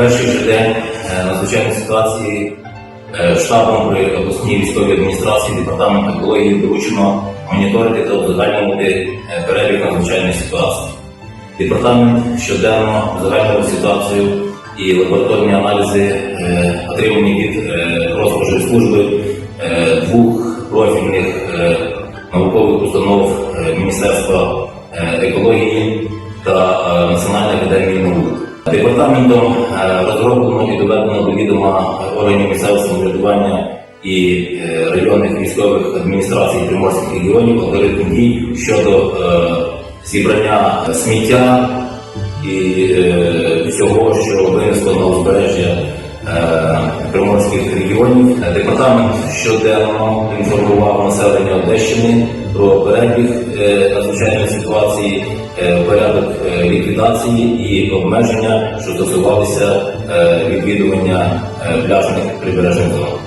Перший же день е, надзвичайної ситуації е, штабом при обласній військовій адміністрації департаменту екології доручено моніторити та узагальнювати е, перебіг надзвичайної ситуації. Департамент щоденно узагальнював ситуацію і лабораторні аналізи, отримані від Продспоживслужби е, двох профільних наукових установ Міністерства екології та Національної академії. Департаментом е, розроблено і доведено до відома органів місцевого самоврядування і е, районних військових адміністрацій приморських регіонів алгоритм дій щодо е, зібрання сміття і всього, що винесло на узбережжя приморських регіонів. Департамент щоденно інформував населення Одещини про перебіг надзвичайної ситуації, порядок ліквідації і обмеження, що стосувалися е, відвідування е, пляжних прибережних зон.